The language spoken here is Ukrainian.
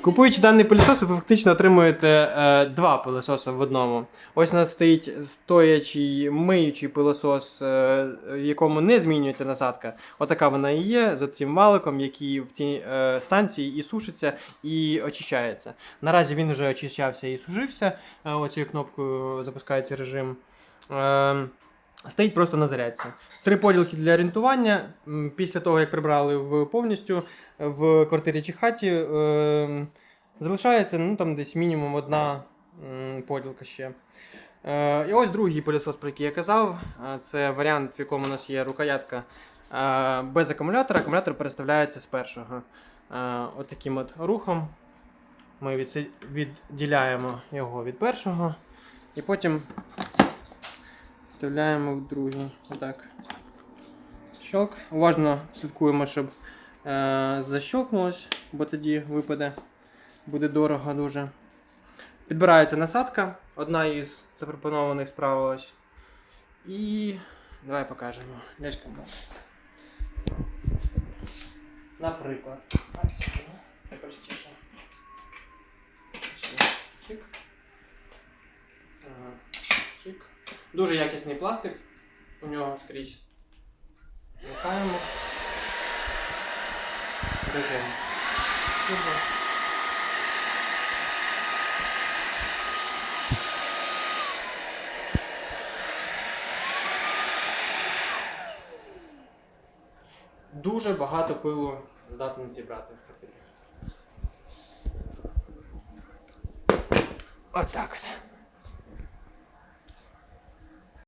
Купуючи даний пилісос, ви фактично отримуєте е, два пилососи в одному. Ось у нас стоїть стоячий миючий пилосос, е, в якому не змінюється насадка. Отака вона і є з цим валиком, який в цій е, станції і сушиться, і очищається. Наразі він вже очищався і сушився. Е, оцією кнопкою запускається режим. Е, Стоїть просто на зарядці. Три поділки для орієнтування. Після того, як прибрали в повністю в квартирі чи хаті, е, залишається ну, там десь мінімум одна м, поділка ще. Е, і ось другий пилісос, про який я казав. Е, Це варіант, в якому у нас є рукоятка е, без акумулятора. Акумулятор переставляється з першого. Е, от таким от рухом ми відділяємо його від першого. І потім вставляємо в другий. Отак. Щелк. Уважно слідкуємо, щоб е, защелкнулось, бо тоді випаде. Буде дорого дуже. Підбирається насадка, одна із запропонованих справа ось. І. Давай покажемо. Дядька буде. Наприклад. Найпростіше. Чик. Ага. Чик. Дуже якісний пластик у нього скрізь. Вмикаємо. Режим. Дуже багато пилу здатний зібрати в квартирі. Отак от.